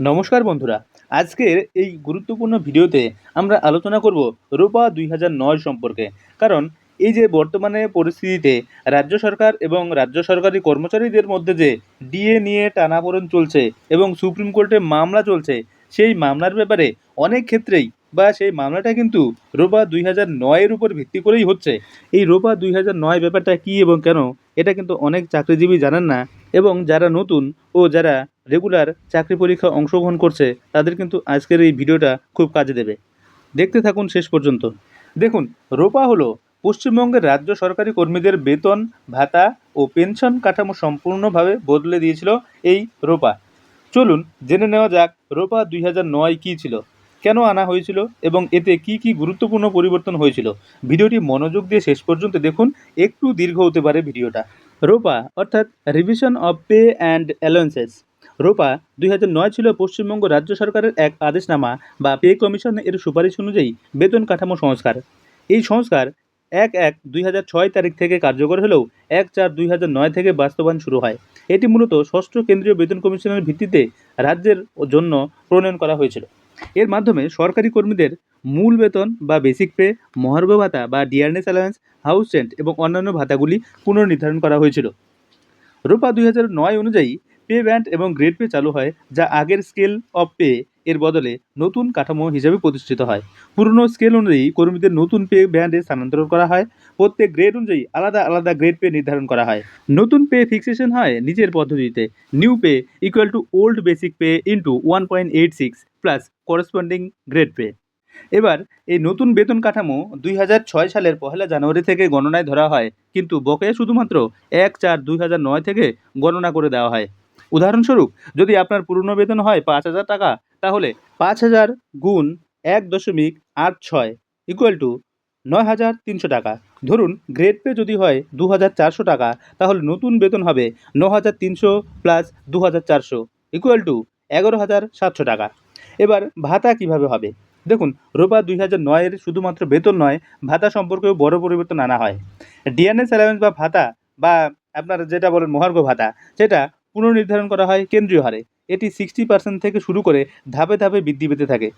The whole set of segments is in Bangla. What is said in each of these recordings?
নমস্কার বন্ধুরা। আজকের এই গুরুত্বপূর্ণ ভিডিওতে আমরা আলোচনা করব রূপা দুই সম্পর্কে। কারণ এই যে বর্তমানে পরিস্থিতিতে রাজ্য সরকার এবং রাজ্য সরকারি কর্মচারীদের মধ্যে যে ডিএ নিয়ে টানাপোড়েন চলছে এবং সুপ্রিম কোর্টে মামলা চলছে, সেই মামলার ব্যাপারে অনেক ক্ষেত্রেই বা সেই মামলাটা কিন্তু রোপা দুই হাজার নয়ের উপর ভিত্তি করেই হচ্ছে। এই রোপা দুই হাজার নয় ব্যাপারটা কী এবং কেন, এটা কিন্তু অনেক চাকরিজীবী জানেন না এবং যারা নতুন ও যারা রেগুলার চাকরি পরীক্ষা অংশগ্রহণ করছে, তাদের কিন্তু আজকের এই ভিডিওটা খুব কাজে দেবে। দেখতে থাকুন শেষ পর্যন্ত। দেখুন, রোপা হলো পশ্চিমবঙ্গের রাজ্য সরকারি কর্মীদের বেতন, ভাতা ও পেনশন কাঠামো সম্পূর্ণভাবে বদলে দিয়েছিল এই রোপা। চলুন জেনে নেওয়া যাক রোপা দুই হাজার নয় কী ছিল, কেন আনা হয়েছিল এবং এতে কি কি গুরুত্বপূর্ণ পরিবর্তন হয়েছিল। ভিডিওটি মনোযোগ দিয়ে শেষ পর্যন্ত দেখুন, একটু দীর্ঘ হতে পারে ভিডিওটা। রোপা, অর্থাৎ revision of pay and allowances ROPA, দুই ছিল পশ্চিমবঙ্গ রাজ্য সরকারের এক আদেশনামা বা পে কমিশন এর সুপারিশ অনুযায়ী বেতন কাঠামো সংস্কার। এই সংস্কার এক এক দুই তারিখ থেকে কার্যকর হলেও এক চার দুই থেকে বাস্তবায়ন শুরু হয়। এটি মূলত ষষ্ঠ কেন্দ্রীয় বেতন কমিশনের ভিত্তিতে রাজ্যের জন্য প্রণয়ন করা হয়েছিল। এর মাধ্যমে সরকারি কর্মীদের মূল বেতন বা বেসিক পে, মহার্ঘ ভাতা বা ডিয়ারনেস অ্যালায়েন্স, হাউস রেন্ট এবং অন্যান্য ভাতাগুলি পুনর্নির্ধারণ করা হয়েছিল। রূপা, দুই নয় অনুযায়ী পে ব্যান্ড এবং গ্রেড পে চালু হয়, যা আগের স্কেল অফ পে এর বদলে নতুন কাঠামো হিসেবে প্রতিষ্ঠিত হয়। পুরনো স্কেল অনুযায়ী কর্মীদের নতুন পে ব্যান্ডে স্থানান্তর করা হয়। প্রত্যেক গ্রেড অনুযায়ী আলাদা আলাদা গ্রেড পে নির্ধারণ করা হয়। নতুন পে ফিক্সেশন হয় নিজের পদ্ধতিতে। New pay equal to old basic pay into one point eight six plus corresponding grade pay এবার, এই নতুন বেতন কাঠামো দুই হাজার ছয় সালের পহেলা জানুয়ারি থেকে গণনায় ধরা হয়, কিন্তু বকেয়া শুধুমাত্র এক চার দুই হাজার নয় থেকে গণনা করে দেওয়া হয়। উদাহরণস্বরূপ, যদি আপনার পুরনো বেতন হয় পাঁচ হাজার টাকা, তাহলে পাঁচ হাজার গুণ এক দশমিক আট ছয় ইকুয়াল টু নয় হাজার তিনশো টাকা। ধরুন গ্রেড পে যদি হয় দু হাজার চারশো টাকা, তাহলে নতুন বেতন হবে ন হাজার তিনশো প্লাস দু হাজার চারশো ইকুয়াল টু এগারো হাজার সাতশো টাকা। এবার ভাতা কীভাবে হবে? দেখুন, রোপা দুই হাজার নয়ের শুধুমাত্র বেতন নয়, ভাতা সম্পর্কেও বড় পরিবর্তন আনা হয়। ডিএনএস অ্যালাউন্স বা ভাতা বা আপনার যেটা বলেন মহার্ঘ ভাতা, সেটা পুনর্নির্ধারণ করা হয় কেন্দ্রীয় হারে। এটি সিক্সটি পার্সেন্ট থেকে শুরু করে ধাপে ধাপে বৃদ্ধি পেতে থাকে।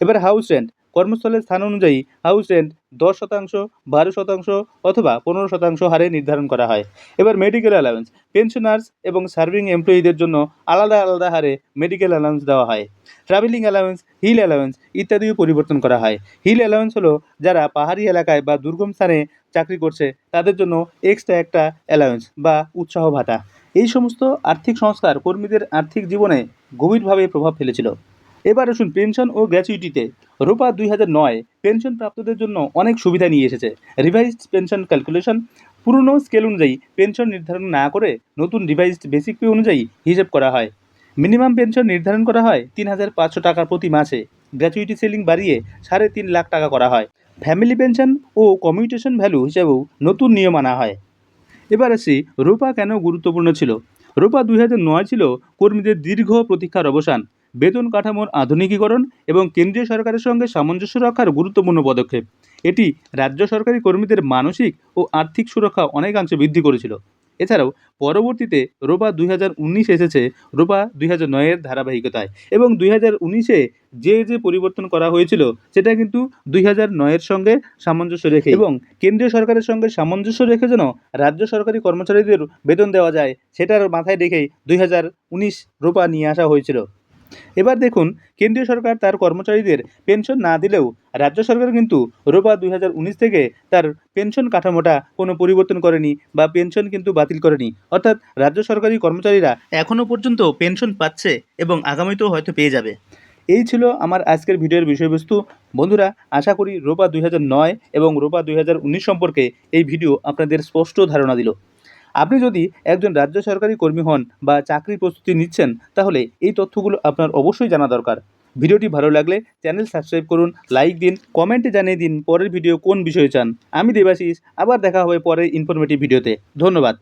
এবার হাউস রেন্ট কর্মস্থলের স্থান অনুযায়ী হাউস রেন্ট দশ শতাংশ, বারো শতাংশ অথবা পনেরো শতাংশ হারে নির্ধারণ করা হয়। এবার মেডিকেল অ্যালাউন্স পেনশনার্স এবং সার্ভিং এমপ্লয়ীদের জন্য আলাদা আলাদা হারে মেডিকেল অ্যালাউন্স দেওয়া হয়। ট্রাভেলিং অ্যালাউন্স হিল অ্যালাউন্স ইত্যাদিও পরিবর্তন করা হয়। হিল অ্যালাউন্স হলো যারা পাহাড়ি এলাকায় বা দুর্গম স্থানে চাকরি করছে, তাদের জন্য এক্সট্রা একটা অ্যালাউন্স বা উৎসাহ ভাতা। এই সমস্ত আর্থিক সংস্কার কর্মীদের আর্থিক জীবনে গভীরভাবে প্রভাব ফেলেছিল। এবার আসুন পেনশন ও গ্র্যাচুইটিতে। রূপা দুই হাজার নয় পেনশন প্রাপ্তদের জন্য অনেক সুবিধা নিয়ে এসেছে। রিভাইজড পেনশন ক্যালকুলেশন পুরনো স্কেল অনুযায়ী পেনশন নির্ধারণ না করে নতুন রিভাইজড বেসিক পে অনুযায়ী হিসেব করা হয়। মিনিমাম পেনশন নির্ধারণ করা হয় তিন হাজার পাঁচশো টাকা প্রতি মাসে। গ্র্যাচুইটি সেলিং বাড়িয়ে সাড়ে তিন লাখ টাকা করা হয়। ফ্যামিলি পেনশন ও কমিউটেশন ভ্যালু হিসেবেও নতুন নিয়ম আনা হয়। এবার আসি রূপা কেন গুরুত্বপূর্ণ ছিল? রূপা দুই হাজার নয় ছিল কর্মীদের দীর্ঘ প্রতীক্ষার অবসান, বেতন কাঠামোর আধুনিকীকরণ এবং কেন্দ্রীয় সরকারের সঙ্গে সামঞ্জস্য রক্ষার গুরুত্বপূর্ণ পদক্ষেপ। এটি রাজ্য সরকারি কর্মীদের মানসিক ও আর্থিক সুরক্ষা অনেকাংশে বৃদ্ধি করেছিল। এছাড়াও পরবর্তীতে রোপা দুই হাজার উনিশ এসেছে, রোপা দুই হাজার নয়ের ধারাবাহিকতায় এবং দুই হাজার উনিশে যে যে পরিবর্তন করা হয়েছিল, সেটা কিন্তু দুই হাজার নয়ের সঙ্গে সামঞ্জস্য রেখে এবং কেন্দ্রীয় সরকারের সঙ্গে সামঞ্জস্য রেখে যেন রাজ্য সরকারি কর্মচারীদের বেতন দেওয়া যায়, সেটার মাথায় রেখেই দুই হাজার উনিশ রোপা নিয়ে আসা হয়েছিল। এবার দেখুন, কেন্দ্রীয় সরকার তার কর্মচারীদের পেনশন না দিলেও রাজ্য সরকার কিন্তু রোপা দুই থেকে তার পেনশন কাঠামোটা কোনো পরিবর্তন করেনি বা পেনশন কিন্তু বাতিল করেনি। অর্থাৎ রাজ্য সরকারি কর্মচারীরা এখনও পর্যন্ত পেনশন পাচ্ছে এবং আগামীতেও হয়তো পেয়ে যাবে। এই ছিল আমার আজকের ভিডিওর বিষয়বস্তু। বন্ধুরা, আশা করি রোপা দুই এবং রোপা দুই সম্পর্কে এই ভিডিও আপনাদের স্পষ্ট ধারণা দিল। আপনি যদি একজন রাজ্য সরকারি কর্মী হন বা চাকরি প্রস্তুতি নিচ্ছেন, তাহলে এই তথ্যগুলো আপনার অবশ্যই জানা দরকার। ভিডিওটি ভালো লাগলে চ্যানেল সাবস্ক্রাইব করুন, লাইক দিন, কমেন্টে জানিয়ে দিন পরের ভিডিও কোন বিষয়ে চান। আমি দেবাশিস, আবার দেখা হবে পরের ইনফরমেটিভ ভিডিওতে। ধন্যবাদ।